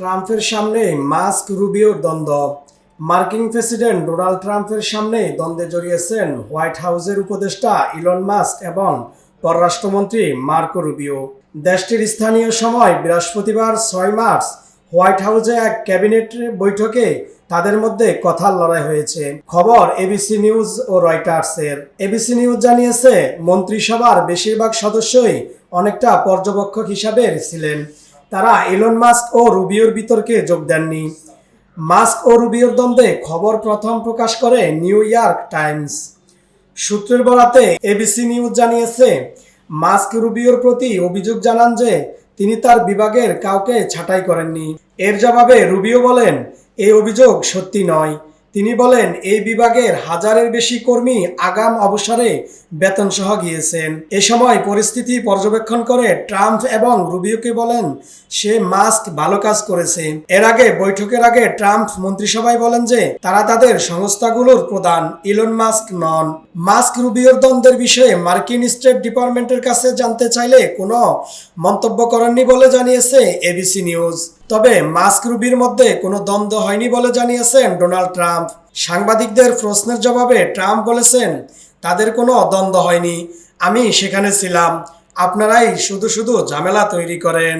ট্রাম্পের সামনে মাস্ক রুবিওর দ্বন্দ্ব। মার্কিন প্রেসিডেন্ট ডোনাল্ড ট্রাম্পের সামনে দ্বন্দ্বে জড়িয়েছেন হোয়াইট হাউসের উপদেষ্টা ইলন মাস্ক এবং পররাষ্ট্রমন্ত্রী মার্কো রুবিও। দেশটির স্থানীয় সময় বৃহস্পতিবার ছয় মার্চ হোয়াইট হাউসে এক ক্যাবিনেট বৈঠকে তাদের মধ্যে কথার লড়াই হয়েছে। খবর এবিসি নিউজ ও রয়টার্সের। এবিসি নিউজ জানিয়েছে, মন্ত্রিসভার বেশিরভাগ সদস্যই অনেকটা পর্যবেক্ষক হিসাবে ছিলেন। তারা এলন মাস্ক ও রুবিওর বিতর্কে যোগ দেননি। মাস্ক ও রুবিওর দ্বন্দ্বে খবর প্রথম প্রকাশ করে নিউ ইয়র্ক টাইমস সূত্রের বরাতে এবিসি নিউজ জানিয়েছে মাস্ক রুবিওর প্রতি অভিযোগ জানান যে তিনি তার বিভাগের কাউকে ছাঁটাই করেননি। এর জবাবে রুবিও বলেন, এই অভিযোগ সত্যি নয়। তিনি বলেন, এই বিভাগের হাজারের বেশি কর্মী আগাম অবসরে বেতন সহ গিয়েছেন। এ সময় পরিস্থিতি পর্যবেক্ষণ করে ট্রাম্প এবং রুবিওকে বলেন, সে মাস্ক ভালো কাজ করেছে। এর আগে বৈঠকের আগে ট্রাম্প মন্ত্রিসভায় বলেন যে, তারা তাদের সংস্থাগুলোর প্রধান ইলন মাস্ক নন। মাস্ক রুবিওর দ্বন্দ্বের বিষয়ে মার্কিন স্টেট ডিপার্টমেন্টের কাছে জানতে চাইলে কোনো মন্তব্য করেননি বলে জানিয়েছে এবিসি নিউজ। তবে মাস্ক রুবির মধ্যে কোনো দ্বন্দ্ব হয়নি বলে জানিয়েছেন ডোনাল্ড ট্রাম্প। সাংবাদিকদের প্রশ্নের জবাবে ট্রাম্প বলেছেন, তাদের কোনো দ্বন্দ্ব হয়নি। আমি সেখানে ছিলাম। আপনারাই শুধু শুধু ঝামেলা তৈরি করেন।